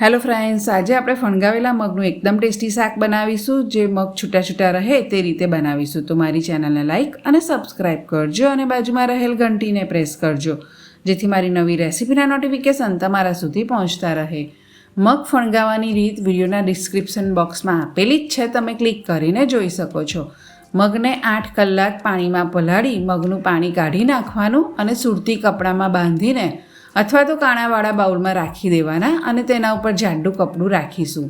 Hello friends, આજે આપણે ફણગાવેલા મગનું એકદમ ટેસ્ટી શાક બનાવીશું, જે મગ છૂટા છૂટા રહે તે રીતે બનાવીશું. તો મારી ચેનલને લાઇક અને સબસ્ક્રાઇબ કરજો અને બાજુમાં રહેલ ઘંટીને પ્રેસ કરજો, જેથી મારી નવી રેસીપીના નોટિફિકેશન તમારા સુધી પહોંચતા રહે. મગ ફણગાવવાની રીત વિડીયોના ડિસ્ક્રિપ્શન બોક્સમાં આપેલી જ છે, તમે ક્લિક કરીને જોઈ શકો છો. મગને આઠ કલાક પાણીમાં પલાળી, મગનું પાણી કાઢી નાખવાનું અને સુરતી કપડામાં બાંધીને અથવા તો કાણાવાળા બાઉલમાં રાખી દેવાના અને તેના ઉપર જાડું કપડું રાખીશું.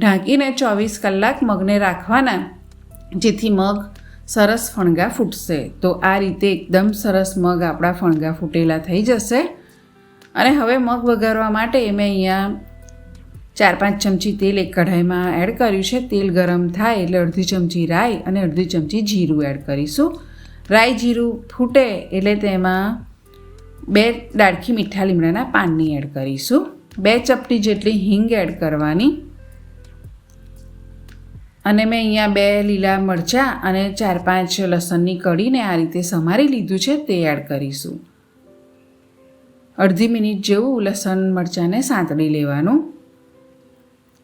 ઢાંકીને ચોવીસ કલાક મગને રાખવાના, જેથી મગ સરસ ફણગા ફૂટશે. તો આ રીતે એકદમ સરસ મગ આપણા ફણગા ફૂટેલા થઈ જશે. અને હવે મગ વઘારવા માટે મેં અહીંયા ચાર પાંચ ચમચી તેલ એક કઢાઈમાં એડ કર્યું છે. તેલ ગરમ થાય એટલે અડધી ચમચી રાઈ અને અડધી ચમચી જીરું એડ કરીશું. રાઈ જીરું ફૂટે એટલે તેમાં બે ડાળખી મીઠા લીમડાના પાનની એડ કરીશું. બે ચપટી જેટલી હિંગ એડ કરવાની. અને મેં અહીંયા બે લીલા મરચાં અને ચાર પાંચ લસણની કઢીને આ રીતે સમારી લીધું છે તે એડ કરીશું. અડધી મિનિટ જેવું લસણ મરચાંને સાંતળી લેવાનું.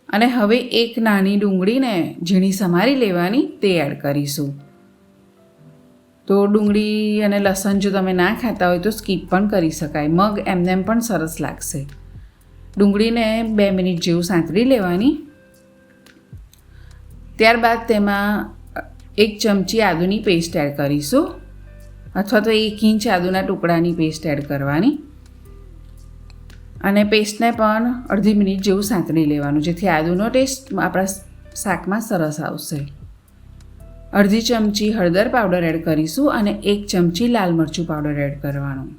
અને હવે એક નાની ડુંગળીને ઝીણી સમારી લેવાની તે એડ કરીશું. તો ડુંગળી અને લસણ જો તમે ના ખાતા હોય તો સ્કીપ પણ કરી શકાય. મગ એમનેમ પણ સરસ લાગશે. ડુંગળીને બે મિનિટ જેવું સાંતળી લેવાની. ત્યારબાદ તેમાં એક ચમચી આદુની પેસ્ટ એડ કરીશું. અથવા તો એક ઇંચ આદુના ટુકડાની પેસ્ટ એડ કરવાની. અને પેસ્ટને પણ અડધી મિનિટ જેવું સાંતળી લેવાનું, જેથી આદુનો ટેસ્ટ આપણા શાકમાં સરસ આવશે. અડધી ચમચી હળદર પાવડર એડ કરીશું અને એક ચમચી લાલ મરચું પાવડર એડ કરવાનું.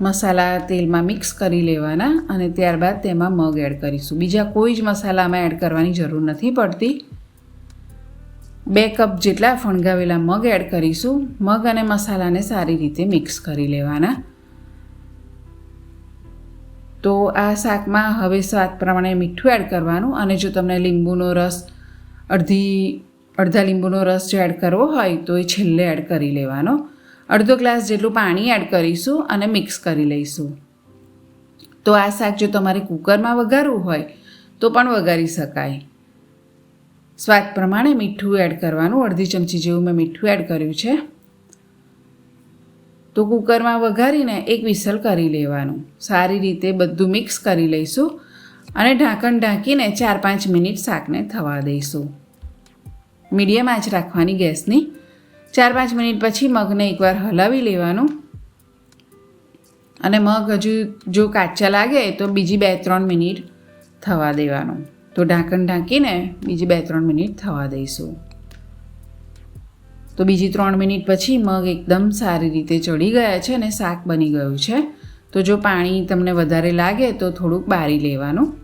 મસાલા તેલમાં મિક્સ કરી લેવાના અને ત્યારબાદ તેમાં મગ એડ કરીશું. બીજા કોઈ જ મસાલામાં એડ કરવાની જરૂર નથી પડતી. બે કપ જેટલા ફણગાવેલા મગ એડ કરીશું. મગ અને મસાલાને સારી રીતે મિક્સ કરી લેવાના. તો આ શાકમાં હવે સ્વાદ પ્રમાણે મીઠું એડ કરવાનું અને જો તમને લીંબુનો રસ, અડધી, અડધા લીંબુનો રસ જો એડ કરવો હોય તો એ છેલ્લે એડ કરી લેવાનો. અડધો ગ્લાસ જેટલું પાણી એડ કરીશું અને મિક્સ કરી લઈશું. તો આ શાક જો તમારે કુકરમાં વઘારવું હોય તો પણ વઘારી શકાય. સ્વાદ પ્રમાણે મીઠું એડ કરવાનું. અડધી ચમચી જેવું મેં મીઠું એડ કર્યું છે. તો કુકરમાં વઘારીને એક વિસલ કરી લેવાનું. સારી રીતે બધું મિક્સ કરી લઈશું અને ઢાંકણ ઢાંકીને ચાર પાંચ મિનિટ શાકને થવા દઈશું. મીડિયમ આંચ રાખવાની ગેસની. ચાર પાંચ મિનિટ પછી મગને એકવાર હલાવી લેવાનું. અને મગ હજુ જો કાચા લાગે તો બીજી બે ત્રણ મિનિટ થવા દેવાનું. તો ઢાંકણ ઢાંકીને બીજી બે ત્રણ મિનિટ થવા દઈશું. તો બીજી ત્રણ મિનિટ પછી મગ એકદમ સારી રીતે ચડી ગયા છે અને શાક બની ગયું છે. તો જો પાણી તમને વધારે લાગે તો થોડુંક બારી લેવાનું.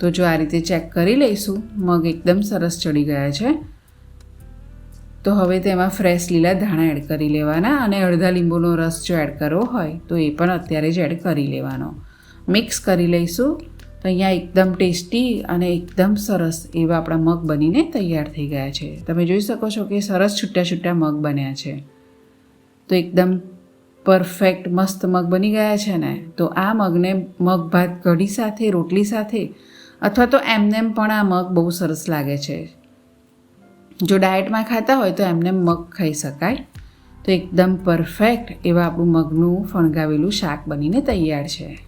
તો જો આ રીતે ચેક કરી લઈશું, મગ એકદમ સરસ ચડી ગયા છે. તો હવે તેમાં ફ્રેશ લીલા ધાણા એડ કરી લેવાના અને અડધા લીંબુનો રસ જો એડ કરવો હોય તો એ પણ અત્યારે જ એડ કરી લેવાનો. મિક્સ કરી લઈશું. તો અહીંયા એકદમ ટેસ્ટી અને એકદમ સરસ એવા આપણા મગ બનીને તૈયાર થઈ ગયા છે. તમે જોઈ શકો છો કે સરસ છૂટા છૂટા મગ બન્યા છે. તો એકદમ પરફેક્ટ મસ્ત મગ બની ગયા છે ને, તો આ મગને મગ ભાત કઢી સાથે, રોટલી સાથે અથવા તો એમનેમ પણ આ મગ બહુ સરસ લાગે છે. જો ડાયટમાં ખાતા હોય તો એમને મગ ખાઈ શકાય. તો એકદમ પરફેક્ટ એવા આપણું મગનું ફણગાવેલું શાક બનીને તૈયાર છે.